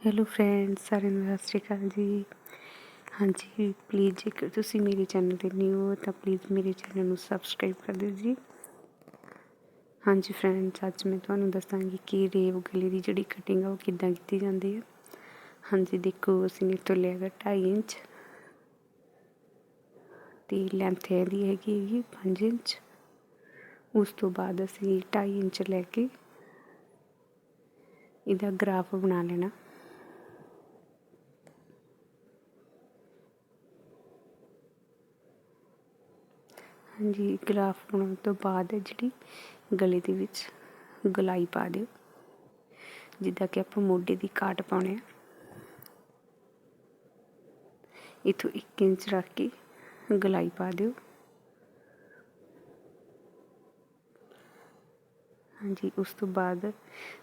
Hello friends ਸਾਰਿਆਂ ਨੂੰ ਸਤਿ ਸ਼੍ਰੀ ਅਕਾਲ ਜੀ। ਹਾਂਜੀ ਪਲੀਜ਼ ਜੇਕਰ ਤੁਸੀਂ ਮੇਰੇ ਚੈਨਲ ਤੇ ਨਿਊ ਹੋ, ਤਾਂ ਪਲੀਜ਼ ਮੇਰੇ ਚੈਨਲ ਨੂੰ ਸਬਸਕ੍ਰਾਈਬ ਕਰ ਦਿਓ ਜੀ। ਹਾਂਜੀ ਫਰੈਂਡਸ ਅੱਜ ਮੈਂ ਤੁਹਾਨੂੰ ਦੱਸਾਂਗੀ ਕਿ ਰੇਵ ਗਲੇ ਦੀ ਜਿਹੜੀ ਕਟਿੰਗ ਆ, ਉਹ ਕਿੱਦਾਂ ਕੀਤੀ ਜਾਂਦੀ ਹੈ ਹਾਂਜੀ, ਦੇਖੋ, ਅਸੀਂ ਨੇ ਤੋਂ ਲਿਆ ਗਾ 2.5 ਇੰਚ। ਤੇ ਲੈਂਥ ਇਹਦੀ ਹੈਗੀ ਹੈਗੀ 5 ਇੰਚ। ਉਸ ਤੋਂ ਬਾਅਦ ਅਸੀਂ 2.5 ਇੰਚ ਲੈ ਕੇ ਇਹਦਾ ਗ੍ਰਾਫ ਬਣਾ ਲੈਣਾ। ਹਾਂਜੀ ਗ੍ਰਾਫ ਬਣਾਉਣ ਤੋਂ ਬਾਅਦ ਜਿਹੜੀ ਗਲੇ ਦੇ ਵਿੱਚ ਗਲਾਈ ਪਾ ਦਿਓ। ਜਿੱਦਾਂ ਕਿ ਆਪਾਂ ਮੋਢੇ ਦੀ ਕਾਟ ਪਾਉਣੇ ਆ। ਇਥੋਂ 1 ਇੰਚ ਰੱਖ ਕੇ ਗਲਾਈ ਪਾ ਦਿਓ। ਹਾਂਜੀ, ਉਸ ਤੋਂ ਬਾਅਦ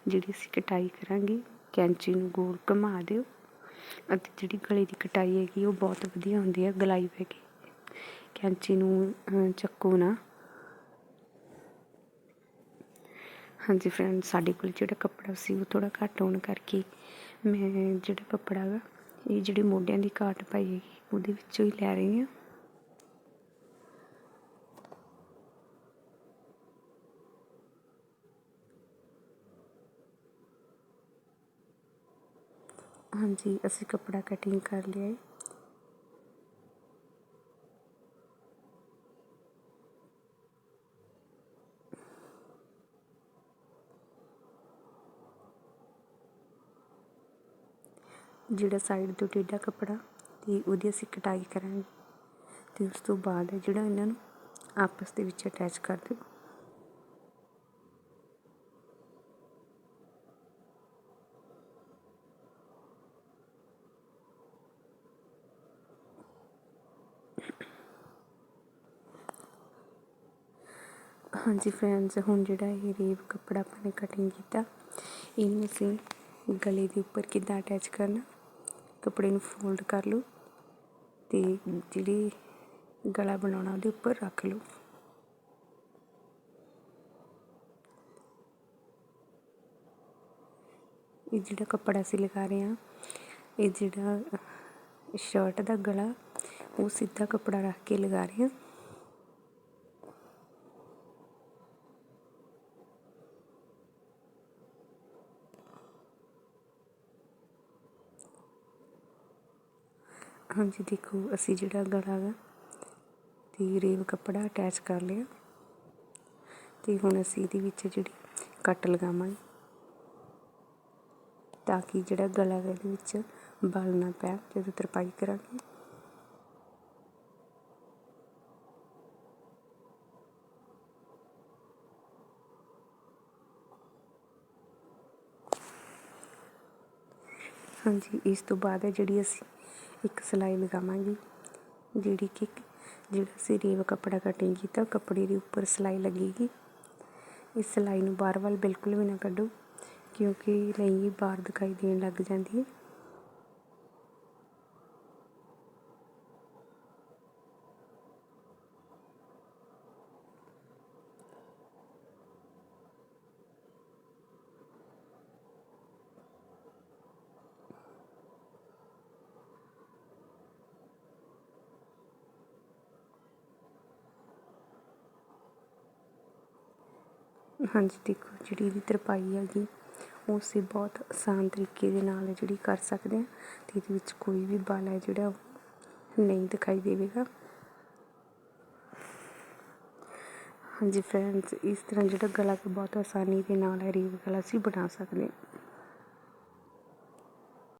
ਜਿਹੜੀ ਅਸੀਂ ਕਟਾਈ ਕਰਾਂਗੇ, ਕੈਂਚੀ ਨੂੰ ਗੋਲ ਘੁਮਾ ਦਿਓ। ਅਤੇ ਜਿਹੜੀ ਗਲੇ ਦੀ ਕਟਾਈ ਹੈਗੀ, ਉਹ ਬਹੁਤ ਵਧੀਆ ਹੁੰਦੀ ਹੈ ਗਲਾਈ ਪੈ ਕੇ। ਕੈਂਚੀ ਨੂੰ ਚੱਕੋ ਨਾ। ਹਾਂਜੀ ਫਰੈਂਡ ਸਾਡੇ ਕੋਲ ਜਿਹੜਾ ਕੱਪੜਾ ਸੀ ਉਹ ਥੋੜਾ ਘੱਟ ਹੋਣ ਕਰਕੇ ਮੈਂ ਜਿਹੜਾ ਕੱਪੜਾ ਹੈਗਾ ਇਹ ਜਿਹੜੇ ਮੋਢਿਆਂ ਦੀ ਘਾਟ ਪਾਈ ਹੈਗੀ, ਉਹਦੇ ਵਿੱਚੋਂ ਹੀ ਲੈ ਰਹੀ ਹਾਂ। ਹਾਂਜੀ, ਅਸੀਂ ਕੱਪੜਾ ਕਟਿੰਗ ਕਰ ਲਿਆ ਹੈ ਜਿਹੜਾ ਸਾਈਡ ਤੋਂ ਟੇਢਾ ਕੱਪੜਾ ਅਤੇ ਉਹਦੀ ਅਸੀਂ ਕਟਾਈ ਕਰਾਂਗੇ ਅਤੇ ਉਸ ਤੋਂ ਬਾਅਦ ਜਿਹੜਾ ਇਹਨਾਂ ਨੂੰ ਆਪਸ ਦੇ ਵਿੱਚ ਅਟੈਚ ਕਰ ਦਿਓ। ਹਾਂਜੀ ਫਰੈਂਡਸ ਹੁਣ ਜਿਹੜਾ ਇਹ ਰੇਵ ਕੱਪੜਾ ਆਪਾਂ ਨੇ ਕਟਿੰਗ ਕੀਤਾ, ਇਹਨੂੰ ਅਸੀਂ ਗਲੇ ਦੇ ਉੱਪਰ ਕਿੱਦਾਂ ਅਟੈਚ ਕਰਨਾ? ਕੱਪੜੇ ਨੂੰ ਫੋਲਡ ਕਰ ਲਓ ਤੇ ਜਿਹੜੀ ਗਲਾ ਬਣਾਉਣਾ ਉਹਦੇ ਉੱਪਰ ਰੱਖ ਲਓ। ਇਹ ਜਿਹੜਾ ਕੱਪੜਾ ਅਸੀਂ ਲਗਾ ਰਹੇ ਹਾਂ, ਇਹ ਜਿਹੜਾ ਸ਼ਰਟ ਦਾ ਗਲਾ, ਉਹ ਸਿੱਧਾ ਕੱਪੜਾ ਰੱਖ ਕੇ ਲਗਾ ਰਹੇ ਹਾਂ। ਹਾਂਜੀ, ਦੇਖੋ, ਅਸੀਂ ਜਿਹੜਾ ਗਲਾ ਹੈ ਅਤੇ ਰੇਬ ਕੱਪੜਾ ਅਟੈਚ ਕਰ ਲਿਆ ਤੇ ਹੁਣ ਅਸੀਂ ਇਹਦੇ ਵਿੱਚ ਜਿਹੜੀ ਕੱਟ ਲਗਾਵਾਂਗੇ ਤਾਂ ਕਿ ਜਿਹੜਾ ਗਲਾ ਹੈ ਇਹਦੇ ਵਿੱਚ ਬਲ ਨਾ ਪੈ, ਜਦੋਂ ਤਰਪਾਈ ਕਰਾਂਗੇ। ਹਾਂਜੀ, ਇਸ ਤੋਂ ਬਾਅਦ ਹੈ ਜਿਹੜੀ ਅਸੀਂ ਇੱਕ ਸਿਲਾਈ ਲਗਾਵਾਂਗੇ, ਜਿਹੜੀ ਕਿ ਜਿਹੜਾ ਅਸੀਂ ਰੇਵ ਕੱਪੜਾ ਕਟਿੰਗ ਕੀਤਾ ਕੱਪੜੇ ਦੇ ਉੱਪਰ ਸਿਲਾਈ ਲੱਗੇਗੀ। ਇਸ ਸਿਲਾਈ ਨੂੰ ਬਾਹਰ ਵੱਲ ਬਿਲਕੁਲ ਵੀ ਨਾ ਕੱਢੋ, ਕਿਉਂਕਿ ਨਹੀਂ, ਬਾਹਰ ਦਿਖਾਈ ਦੇਣ ਲੱਗ ਜਾਂਦੀ ਹੈ। ਹਾਂਜੀ, ਦੇਖੋ ਜਿਹੜੀ ਇਹਦੀ ਤਰਪਾਈ ਹੈਗੀ, ਉਹ ਅਸੀਂ ਬਹੁਤ ਆਸਾਨ ਤਰੀਕੇ ਦੇ ਨਾਲ ਜਿਹੜੀ ਕਰ ਸਕਦੇ ਹਾਂ ਤੇ ਇਹਦੇ ਵਿੱਚ ਕੋਈ ਵੀ ਬਾਲ ਹੈ ਜਿਹੜਾ ਨਹੀਂ ਦਿਖਾਈ ਦੇਵੇਗਾ। ਹਾਂਜੀ ਫਰੈਂਡਸ ਇਸ ਤਰ੍ਹਾਂ ਜਿਹੜਾ ਗਲਾ ਬਹੁਤ ਆਸਾਨੀ ਦੇ ਨਾਲ ਹੈ ਰੀਵ ਗਲਾ ਅਸੀਂ ਬਣਾ ਸਕਦੇ ਹਾਂ।